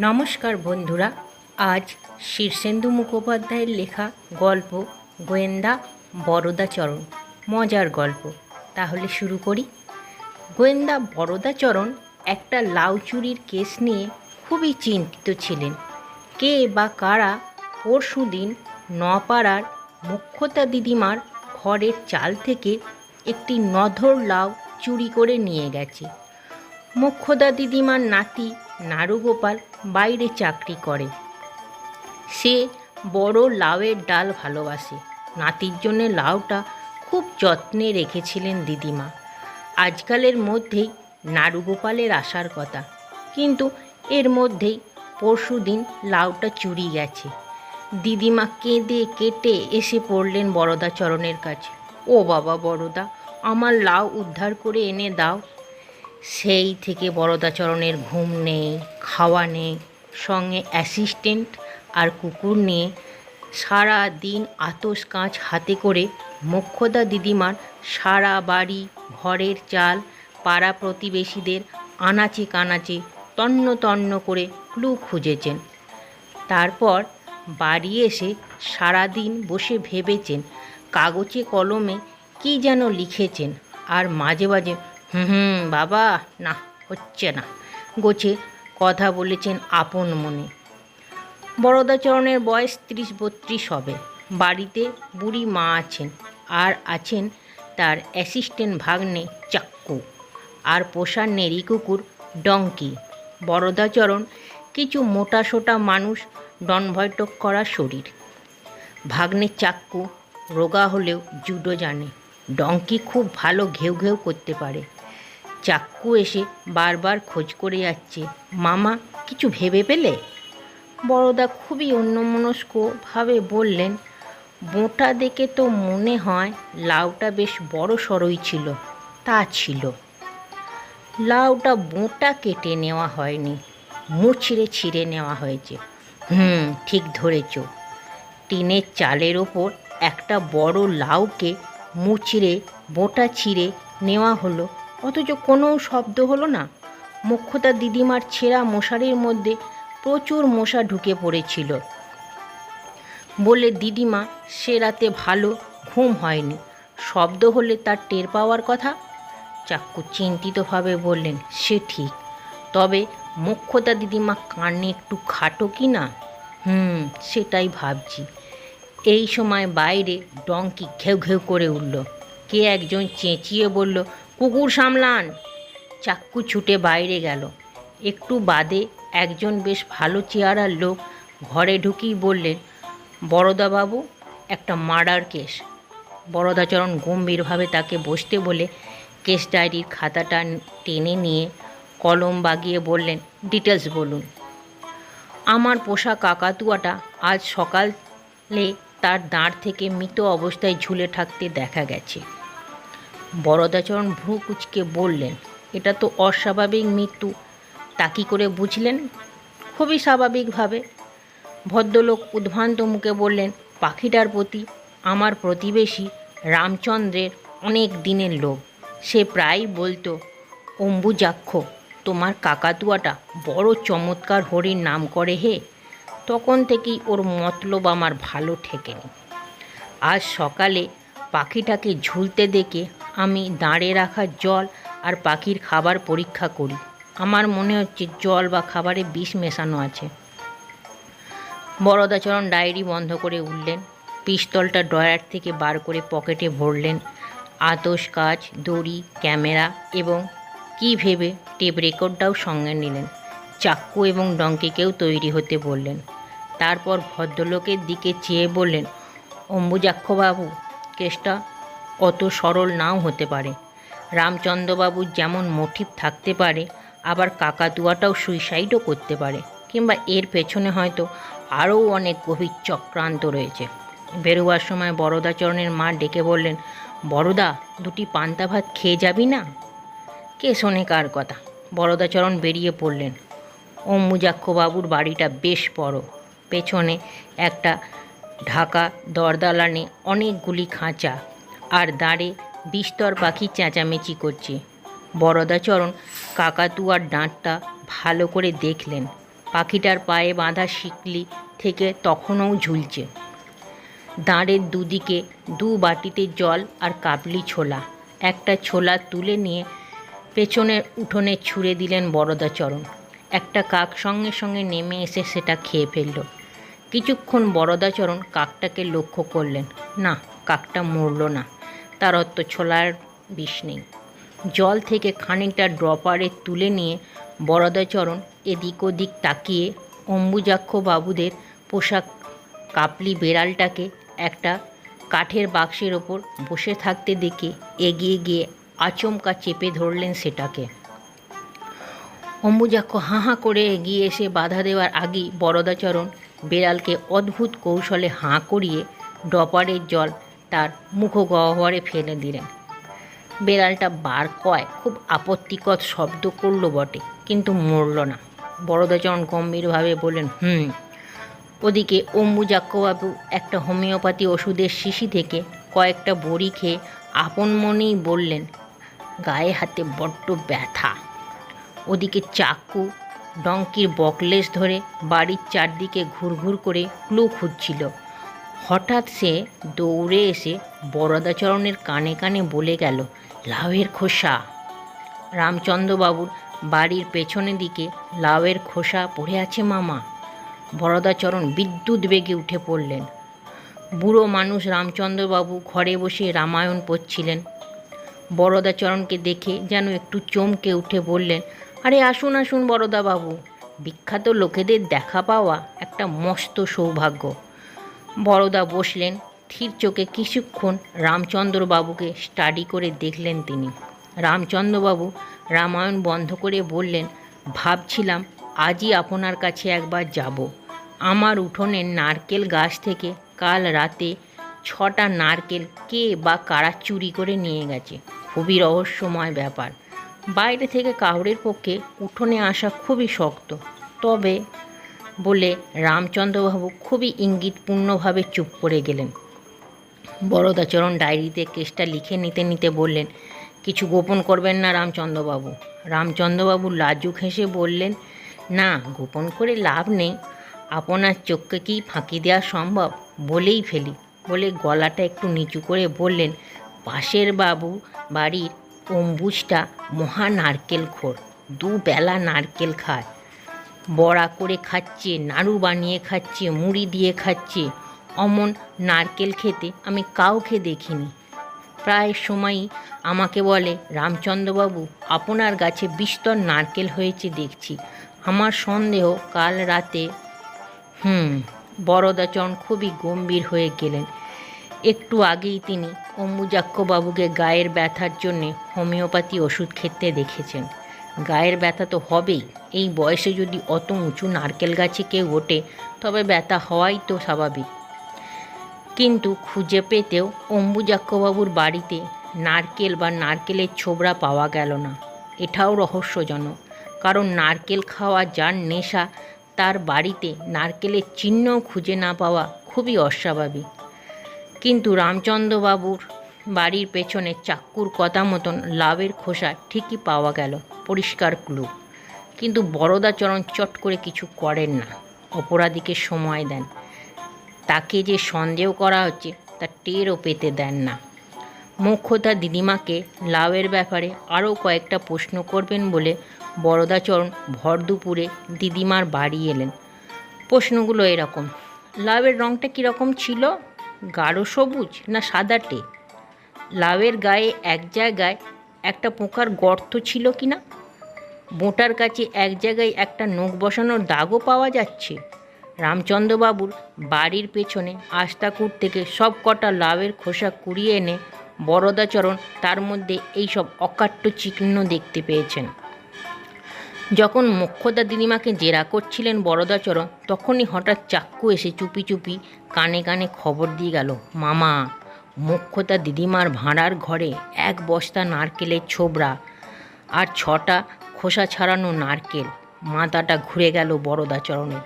নমস্কার বন্ধুরা, আজ শীর্ষেন্দু মুখোপাধ্যায়ের লেখা গল্প গোয়েন্দা বরদাচরণ মজার গল্প। তাহলে শুরু করি। গোয়েন্দা বরদাচরণ একটা লাউ চুরির কেস নিয়ে খুবই চিন্তিত ছিলেন। কে বা কারা পরশু দিন নপাড়ার মুখ্যতা দিদিমার ঘরের চাল থেকে একটি নধর লাউ চুরি করে নিয়ে গেছে। মুখ্যদা দিদিমার নাতি নারুগোপাল বাইরে চাকরি করে। সে বড় লাউয়ের ডাল ভালোবাসে। নাতির জন্যে লাউটা খুব যত্নে রেখেছিলেন দিদিমা। আজকালের মধ্যেই নারুগোপালের আসার কথা। কিন্তু এর মধ্যেই পরশু দিন লাউটা চুরি গেছে। দিদিমা কেঁদে কেটে এসে পড়লেন বড়দাচরণের কাছে। ও বাবা বড়দা আমার লাউ উদ্ধার করে এনে দাও সেই থেকে বরদাচরণের ঘুম নেই, খাওয়া নেই, সঙ্গে অ্যাসিস্ট্যান্ট আর কুকুর নিয়ে সারা দিন আতস কাঁচ হাতে করে মোক্ষদা দিদিমার সারা বাড়ি, ঘরের চাল, পাড়া প্রতিবেশীদের আনাচে কানাচে, তন্ন তন্ন করে ক্লু খুঁজেছেন। তারপর বাড়ি এসে সারাদিন বসে ভেবেছেন, কাগজে কলমে কি যেন লিখেছেন আর মাঝে মাঝে হুম, বাবা। না, হচ্ছে না। গোছে কথা বলেছেন আপন মনে। বরদাচরণের বয়স ত্রিশ বত্রিশ হবে। বাড়িতে বুড়ি মা আছেন আর আছেন তার অ্যাসিস্ট্যান্ট ভাগ্নে চাক্কু আর পোষার নেড়ি কুকুর ডঙ্কি। বরদাচরণ কিছু মোটা সোটা মানুষ ডনভয়টক করা শরীর। ভাগ্নে চাক্কু রোগা হলেও জুডো জানে। ডঙ্কি খুব ভালো ঘেউ ঘেউ করতে পারে। চাক্কু এসে বারবার খোঁজ করে যাচ্ছে। মামা, কিছু ভেবে পেলে? বড়দা খুবই অন্যমনস্কভাবে বললেন বোঁটা দেখে তো মনে হয় লাউটা বেশ বড় সড়ই ছিল, তা ছিল। লাউটা বোঁটা কেটে নেওয়া হয়নি মুচড়ে ছিঁড়ে নেওয়া হয়েছে। হুম, ঠিক ধরেছ। টিনের চালের ওপর একটা বড় লাউকে মুচড়ে বোঁটা ছিঁড়ে নেওয়া হলো। অথচ কোনো শব্দ হলো না। মুখ্যতা দিদিমার ছেঁড়া মশারির মধ্যে প্রচুর মশা ঢুকে পড়েছিল। বলে, দিদিমা, সে রাতে ভালো, ঘুম হয়নি। শব্দ হলে তার টের পাওয়ার কথা? চাক্কু চিন্তিতভাবে বললেন, সে ঠিক। তবে মুখ্যতা দিদিমা কানে একটু খাটো কি না? হুম, সেটাই ভাবছি। এই সময় বাইরে ডঙ্কি ঘেউ ঘেউ করে উঠল। কে একজন চেঁচিয়ে বলল কুকুর সামলান। চাক্কু ছুটে বাইরে গেল। একটু বাদে একজন বেশ ভালো চেহারার লোক ঘরে ঢুকেই বললেন বড়দাবাবু একটা মার্ডার কেস। বড়দাচরণ গম্ভীরভাবে তাকে বসতে বলে কেস ডায়েরির খাতাটা টেনে নিয়ে কলম বাগিয়ে বললেন, ডিটেলস বলুন। আমার পোষা কাকাতুয়াটা আজ সকালে তার দাঁড় থেকে মৃত অবস্থায় ঝুলে থাকতে দেখা গেছে। বরদাচরণ ভ্রু কুচকে বললেন, এটা তো অস্বাভাবিক মৃত্যু। তা কী করে বুঝলেন? খুবই স্বাভাবিকভাবে। ভদ্রলোক উদ্ভ্রান্ত মুখে বললেন, পাখিটার প্রতি আমার প্রতিবেশী রামচন্দ্রের অনেক দিনের লোক সে প্রায়ই বলতো, অম্বুজাক্ষ, তোমার কাকাতুয়াটা বড় চমৎকার হরির নাম করে হে। তখন থেকেই ওর মতলব আমার ভালো ঠেকেনি। আজ সকালে পাখিটাকে ঝুলতে দেখে আমি দাঁড়ে রাখা জল আর পাখির খাবার পরীক্ষা করি। আমার মনে হচ্ছে জল বা খাবারে বিষ মেশানো আছে। বরদাচরণ ডায়েরি বন্ধ করে উঠলেন। পিস্তলটা ড্রয়ার থেকে বার করে পকেটে ভরলেন। আতস কাজ দড়ি, ক্যামেরা এবং কি ভেবে টেপ রেকর্ডটাও সঙ্গে নিলেন। চাক্কু এবং ডঙ্কিকেও তৈরি হতে বললেন। তারপর ভদ্রলোকের দিকে চেয়ে বললেন অম্বুজাক্ষবাবু কেসটা অত সরল নাও হতে পারে। রামচন্দ্রবাবুর যেমন মোটিভ থাকতে পারে, আবার কাকাতুয়াটাও সুইসাইডও করতে পারে, কিংবা এর পেছনে হয়তো আরও অনেক গভীর চক্রান্ত রয়েছে। বেরোবার সময় বড়দাচরণের মা ডেকে বললেন বড়দা দুটি পান্তা ভাত খেয়ে যাবি না? কে শোনে কার কথা? বরদাচরণ বেরিয়ে পড়লেন। অম্বুজাক্ষবাবুর বাড়িটা বেশ বড়। পেছনে একটা ঢাকা দরদালানে অনেকগুলি খাঁচা আর দাঁড়ে বিস্তর পাখি চেঁচামেচি করছে। বরদাচরণ কাকাতুয়ার ডাঁটটা ভালো করে দেখলেন। পাখিটার পায়ে বাঁধা শিকলি থেকে তখনও ঝুলছে। দাঁড়ের দুদিকে দু বাটিতে জল আর কাবলি ছোলা। একটা ছোলা তুলে নিয়ে পেছনের উঠোনে ছুঁড়ে দিলেন বরদাচরণ। একটা কাক সঙ্গে সঙ্গে নেমে এসে সেটা খেয়ে ফেলল। কিছুক্ষণ বরদাচরণ কাকটাকে লক্ষ্য করলেন। না, কাকটা মরল না। তার অত ছোলার বিষ নেই। জল থেকে খানিকটা ড্রপারে তুলে নিয়ে বরদাচরণ এদিক ওদিক তাকিয়ে অম্বুজাক্ষ বাবুদের পোশাক কাপলি বেড়ালটাকে একটা কাঠের বাক্সের ওপর বসে থাকতে দেখে এগিয়ে গিয়ে আচমকা চেপে ধরলেন সেটাকে। অম্বুজাক্ষ হাঁ হাঁ করে এগিয়ে এসে বাধা দেওয়ার আগেই বরদাচরণ বেড়ালকে অদ্ভুত কৌশলে হাঁ করিয়ে ডপারের জল তার মুখগহ্বরে ফেলে দিলেন। বেড়ালটা বার কয় খুব আপত্তিকর শব্দ করল বটে, কিন্তু মরল না। বরদাচরণ গম্ভীরভাবে বললেন, হুম, ওদিকে অম্বুজাক্যবাবু একটা হোমিওপ্যাথি ওষুধের শিশি থেকে কয়েকটা বড়ি খেয়ে আপন মনেই বললেন, গায়ে হাতে বড্ড ব্যথা। ওদিকে চাকু, ডঙ্কির বকলেস ধরে বাড়ির চারদিকে ঘুরঘুর করে ক্লু খুঁজছিল। হঠাৎ সে দৌড়ে এসে বরদাচরণের কানে কানে বলে গেল, লাউয়ের খোসা। রামচন্দ্রবাবুর বাড়ির পেছনের দিকে লাউয়ের খোসা পড়ে আছে মামা। বরদাচরণ বিদ্যুৎ বেগে উঠে পড়লেন। বুড়ো মানুষ রামচন্দ্রবাবু ঘরে বসে রামায়ণ পড়ছিলেন। বরদাচরণকে দেখে যেন একটু চমকে উঠে বললেন, আরে আসুন আসুন বরদাবাবু, বিখ্যাত লোকেদের দেখা পাওয়া একটা মস্ত সৌভাগ্য। বড়দা বসলেন। থির চোখে কিছুক্ষণ রামচন্দ্রবাবুকে স্টাডি করে দেখলেন তিনি। রামচন্দ্রবাবু রামায়ণ বন্ধ করে বললেন, ভাবছিলাম আজই আপনার কাছে একবার যাব। আমার উঠোনের নারকেল গাছ থেকে কাল রাতে ছটা নারকেল কে বা কারা চুরি করে নিয়ে গেছে। খুবই রহস্যময় ব্যাপার। বাইরে থেকে কাউরের পক্ষে উঠোনে আসা খুবই শক্ত। তবে রামচন্দ্রবাবু খুবই ইঙ্গিতপূর্ণভাবে চুপ করে গেলেন। বরদাচরণ ডায়েরিতে কেসটা লিখে নিতে নিতে বললেন, কিছু গোপন করবেন না রামচন্দ্রবাবু রামচন্দ্রবাবু লাজুক হেসে বললেন, না, গোপন করে লাভ নেই। আপনার চোখকে কি ফাঁকি দেওয়া সম্ভব? বলেই ফেলি। বলে গলাটা একটু নিচু করে বললেন, পাশের বাবু বাড়ির অম্বুজটা মহা নারকেল খোর, দুবেলা নারকেল খায়। বড়া করে খাচ্ছে, নাড়ু বানিয়ে খাচ্ছে, মুড়ি দিয়ে খাচ্ছে। অমন নারকেল খেতে আমি কাউকে দেখিনি। প্রায় সময়ই আমাকে বলে, রামচন্দ্রবাবু, আপনার গাছে বিস্তর নারকেল হয়েছে দেখছি। আমার সন্দেহ কাল রাতে হুম, বরদাচরণ খুবই গম্ভীর হয়ে গেলেন। একটু আগেই তিনি অম্বুজাক্ষবাবুকে গায়ের ব্যথার জন্যে হোমিওপ্যাথি ওষুধ খেতে দেখেছেন। গায়ের ব্যথা তো হবেই। এই বয়সে যদি অত উঁচু নারকেল গাছে কেউ ওঠে, তবে ব্যথা হওয়াই তো স্বাভাবিক। কিন্তু খুঁজে পেতেও অম্বুজাক্ষবাবুর বাড়িতে নারকেল বা নারকেলের ছোবড়া পাওয়া গেল না। এটাও রহস্যজনক। কারণ নারকেল খাওয়া যার নেশা, তার বাড়িতে নারকেলের চিহ্নও খুঁজে না পাওয়া খুবই অস্বাভাবিক। কিন্তু রামচন্দ্রবাবুর বাড়ির পেছনে চাক্কুর কথা মতন লাভের খোসা ঠিকই পাওয়া গেল। পরিষ্কার ক্লু কিন্তু বরদাচরণ চট করে কিছু করেন না। অপরাধীকে সময় দেন। তাকে যে সন্দেহ করা হচ্ছে, তা টেরও পেতে দেন না। মুখ্যতা দিদিমাকে লাভের ব্যাপারে আরও কয়েকটা প্রশ্ন করবেন বলে বরদাচরণ ভর দুপুরে দিদিমার বাড়ি এলেন। প্রশ্নগুলো এরকম লাভের রঙটা কীরকম ছিল? গাঢ় সবুজ না সাদাটে লাভের গায়ে এক জায়গায় একটা পোকার গর্ত ছিল কি না বোঁটার কাছে এক জায়গায় একটা নখ বসানোর দাগও পাওয়া যাচ্ছে। রামচন্দ্রবাবুর বাড়ির পেছনে আস্তাকুর থেকে সব কটা লাভের খোসা কুড়িয়ে এনে বরদাচরণ তার মধ্যে এইসব অকাট্য চিহ্ন দেখতে পেয়েছেন। যখন মোক্ষদা দিদিমাকে জেরা করছিলেন বরদাচরণ, তখনই হঠাৎ চাক্কু এসে চুপি চুপি কানে কানে খবর দিয়ে গেল, মামা মোক্ষদা দিদিমার ভাঁড়ার ঘরে এক বস্তা নারকেলের ছোবড়া আর ছটা খোসা ছাড়ানো নারকেল। মাথাটা ঘুরে গেল বরদাচরণের।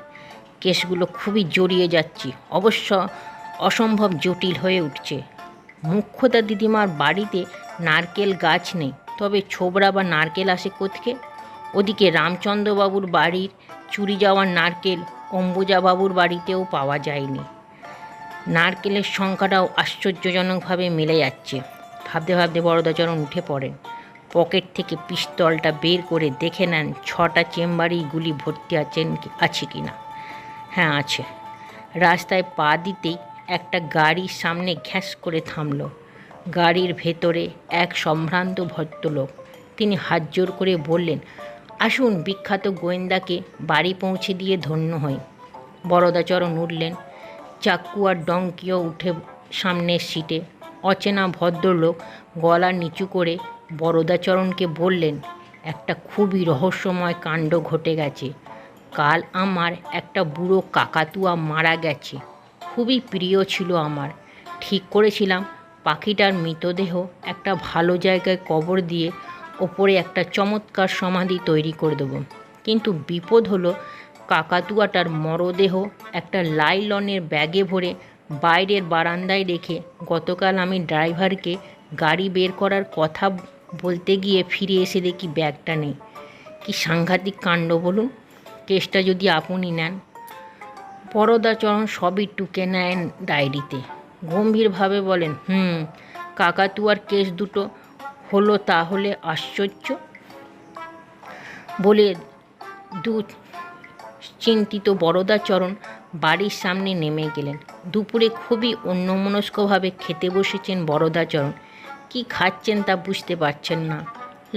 কেসগুলো খুবই জড়িয়ে যাচ্ছি। অবশ্য অসম্ভব জটিল হয়ে উঠছে। মুখ্যতা দিদিমার বাড়িতে নারকেল গাছ নেই। তবে ছোবড়া বা নারকেল আসে কোথকে ওদিকে রামচন্দ্রবাবুর বাড়ির চুরি যাওয়ার নারকেল অম্বুজাবাবুর বাড়িতেও পাওয়া যায়নি। নারকেলের সংখ্যাটাও আশ্চর্যজনকভাবে মিলে যাচ্ছে। ভাবতে ভাবতে বরদাচরণ উঠে পড়েন। পকেট থেকে পিস্তলটা বের করে দেখে নেন ছটা চেম্বারেই গুলি ভর্তি আছেন আছে কি না। হ্যাঁ আছে। রাস্তায় পা দিতেই একটা গাড়ির সামনে ঘ্যাস করে থামলো। গাড়ির ভেতরে এক সম্ভ্রান্ত ভদ্রলোক। তিনি হাত জোর করে বললেন, আসুন, বিখ্যাত গোয়েন্দাকে বাড়ি পৌঁছে দিয়ে ধন্য হই। বরদাচরণ উঠলেন, চাকু আর ডঙ্কিও উঠে সামনের সিটে। অচেনা ভদ্রলোক গলা নিচু করে বরদাচরণকে বললেন, একটা খুবই রহস্যময় কাণ্ড ঘটে গেছে। কাল আমার একটা বুড়ো কাকাতুয়া মারা গেছে। খুবই প্রিয় ছিল আমার। ঠিক করেছিলাম। পাখিটার মৃতদেহ একটা ভালো জায়গায় কবর দিয়ে ওপরে একটা চমৎকার সমাধি তৈরি করে দেবো। কিন্তু বিপদ হলো কাকাতুয়াটার মরদেহ একটা লাইলনের ব্যাগে ভরে বাইরের বারান্দায় রেখে গতকাল আমি ড্রাইভারকে গাড়ি বের করার কথা বলতে গিয়ে ফিরে এসে দেখি ব্যাগটা নেই। কি সাংঘাতিক কাণ্ড বলুন? কেসটা যদি আপনি নেন। পরদাচরণ সবই টুকে নেন ডায়েরিতে। গম্ভীরভাবে বলেন, হুম, কাকাতুয়ার কেস দুটো হলো তাহলে আশ্চর্য? বলে দু চিন্তিত বরদাচরণ বাড়ির সামনে নেমে গেলেন। দুপুরে খুবই অন্যমনস্কভাবে খেতে বসেছেন বরদাচরণ। কি খাচ্ছেন তা বুঝতে পারছেন না।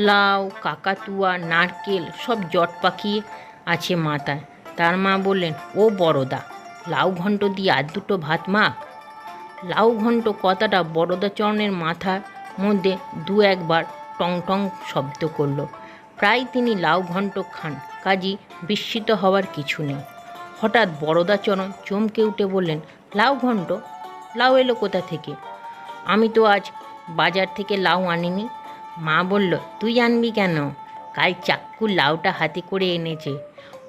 লাউ, কাকাতুয়া, নারকেল সব জট পাকিয়ে আছে মাথায়। তার মা বললেন, ও বড়দা, লাউ ঘন্ট দিয়ে আর দুটো ভাত মাখ লাউ ঘন্ট কথাটা বরদাচরণের মাথার মধ্যে দু একবার টং টং শব্দ করল। প্রায় তিনি লাউ ঘন্ট খান, কাজী বিস্মিত হওয়ার কিছু নেই। হঠাৎ বরদাচরণ চমকে উঠে বললেন, লাউ ঘন্ট, লাউ এলো কোথা থেকে? আমি তো আজ বাজার থেকে লাউ আনিনি। মা বলল, তুই আনবি কেন? কাল চাক্কু লাউটা হাতে করে এনেছে।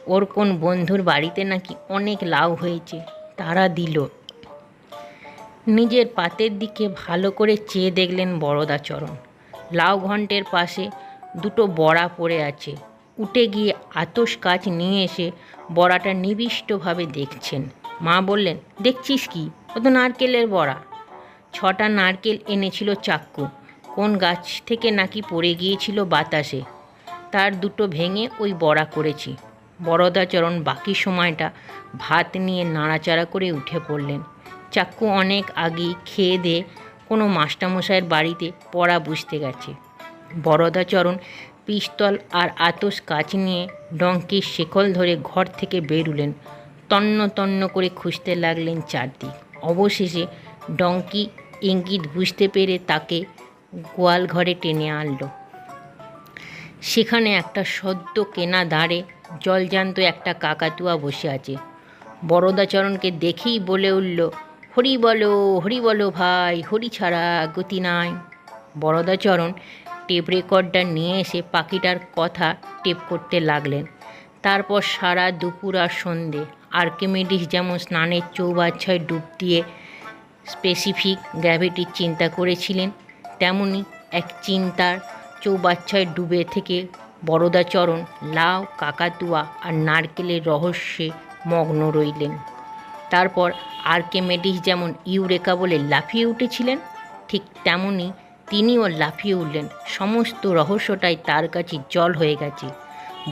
ওর কোন বন্ধুর বাড়িতে নাকি অনেক লাউ হয়েছে। তারা দিল। নিজের পাতের দিকে ভালো করে চেয়ে দেখলেন বরদাচরণ। লাউ ঘন্টের পাশে দুটো বড়া পড়ে আছে। উঠে গিয়ে আতস কাজ নিয়ে এসে বড়াটা নিবিষ্টভাবে দেখছেন। মা বললেন, দেখছিস কি? ও তো নারকেলের বড়া? ছটা নারকেল এনেছিল চাক্কু। কোন গাছ থেকে নাকি পড়ে গিয়েছিল বাতাসে? তার দুটো ভেঙে ওই বড়া করেছি। বরদাচরণ বাকি সময়টা ভাত নিয়ে নাড়াচাড়া করে উঠে পড়লেন। চাক্কু অনেক আগেই খেয়ে দিয়ে কোনো মাস্টারমশাইয়ের বাড়িতে পড়া বুঝতে গেছে। বরদাচরণ পিস্তল আর আতস কাচ নিয়ে ডঙ্কির শেকল ধরে ঘর থেকে বেরুলেন। তন্ন তন্ন করে খুঁজতে লাগলেন চারদিক। অবশেষে ডঙ্কি ইঙ্গিত বুঝতে পেরে তাকে গোয়াল ঘরে টেনে আনলো। সেখানে একটা সদ্য কেনা দাঁড়ে জলজান্ত একটা কাকাতুয়া বসে আছে। বরদাচরণকে দেখেই বলে উঠল, হরি বলো হরি বলো ভাই, হরি ছাড়া গতি নাই। বরদাচরণ টেপ রেকর্ডটা নিয়ে এসে পাখিটার কথা টেপ করতে লাগলেন। তারপর সারা দুপুর আর সন্ধে, আর্কিমিডিস যেমন স্নানের চৌবাচ্চায় ডুব দিয়ে স্পেসিফিক গ্র্যাভিটির চিন্তা করেছিলেন, তেমনি এক চিন্তার চৌবাচ্চায় ডুবে থেকে বরদাচরণ, লাউ, কাকাতুয়া আর নারকেলের রহস্যে মগ্ন রইলেন। তারপর আর্কেমেডিস যেমন ইউরেকা বলে লাফিয়ে উঠেছিলেন, ঠিক তেমনি তিনিও লাফিয়ে উঠলেন। সমস্ত রহস্যটাই তার কাছে জল হয়ে গেছে।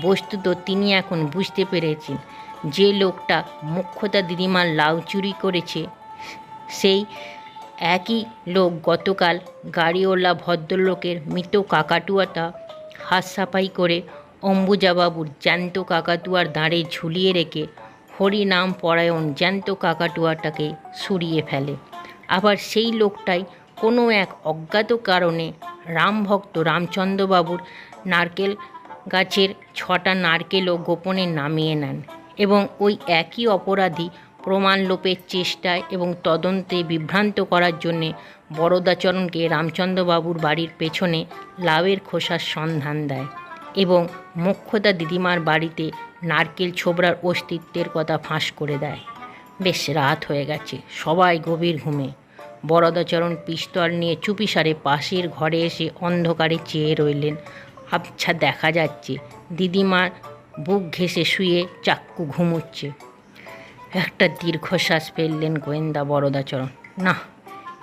বস্তুত তিনি এখন বুঝতে পেরেছেন, যে লোকটা মুখ্যতা দিদিমার লাউ চুরি করেছে সেই একই লোক গতকাল গাড়িওয়ালা ভদ্রলোকের মৃত কাকাটুয়াটা হাত সাফাই করে অম্বুজাবাবুর জ্যান্ত কাকাতুয়ার দাঁড়ে ঝুলিয়ে রেখে হরিনাম পরায়ণ জ্যান্ত কাকাটুয়াটাকে সরিয়ে ফেলে। আবার সেই লোকটাই কোনো এক অজ্ঞাত কারণে রামভক্ত রামচন্দ্রবাবুর নারকেল গাছের ছটা নারকেলও গোপনে নামিয়ে নেন এবং ওই একই অপরাধী প্রমাণ লোপের চেষ্টায় এবং তদন্তে বিভ্রান্ত করার জন্যে বরদাচরণকে রামচন্দ্রবাবুর বাড়ির পেছনে লাউয়ের খোসার সন্ধান দেয় এবং মোক্ষদা দিদিমার বাড়িতে নারকেল ছোবড়ার অস্তিত্বের কথা ফাঁস করে দেয়। বেশ, রাত হয়ে গেছে, সবাই গভীর ঘুমে। বরদাচরণ পিস্তল নিয়ে চুপিসারে পাশের ঘরে এসে অন্ধকারে চেয়ে রইলেন। আচ্ছা দেখা যাচ্ছে, দিদিমার বুক ঘেঁষে শুয়ে চাক্কু ঘুমুচ্ছে। একটা দীর্ঘশ্বাস ফেললেন গোয়েন্দা বরদাচরণ। না,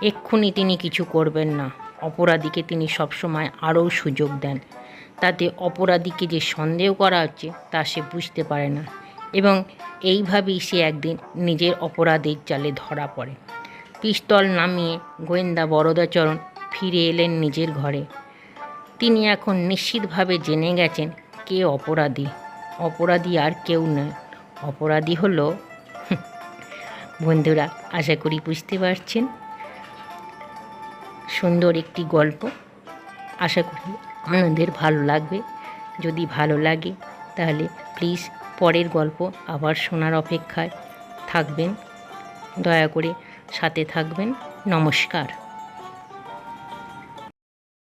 এক্ষুনি তিনি কিছু করবেন না। অপরাধীকে তিনি সবসময় আরও সুযোগ দেন। তাতে অপরাধীকে যে সন্দেহ করা হচ্ছে, তা সে বুঝতে পারে না। এবং এইভাবেই সে একদিন নিজের অপরাধের জালে ধরা পড়ে। পিস্তল নামিয়ে গোয়েন্দা বরদাচরণ ফিরে এলেন নিজের ঘরে। তিনি এখন নিশ্চিতভাবে জেনে গেছেন, কে অপরাধী। অপরাধী আর কেউ নয়। অপরাধী হলো বন্ধুরা, আশা করি বুঝতে পারছেন। সুন্দর একটি গল্প। আশা করি আপনাদের ভালো লাগবে। যদি ভালো লাগে, তাহলে প্লিজ পরের গল্প আবার শোনার অপেক্ষায় থাকবেন। দয়া করে সাথে থাকবেন। নমস্কার।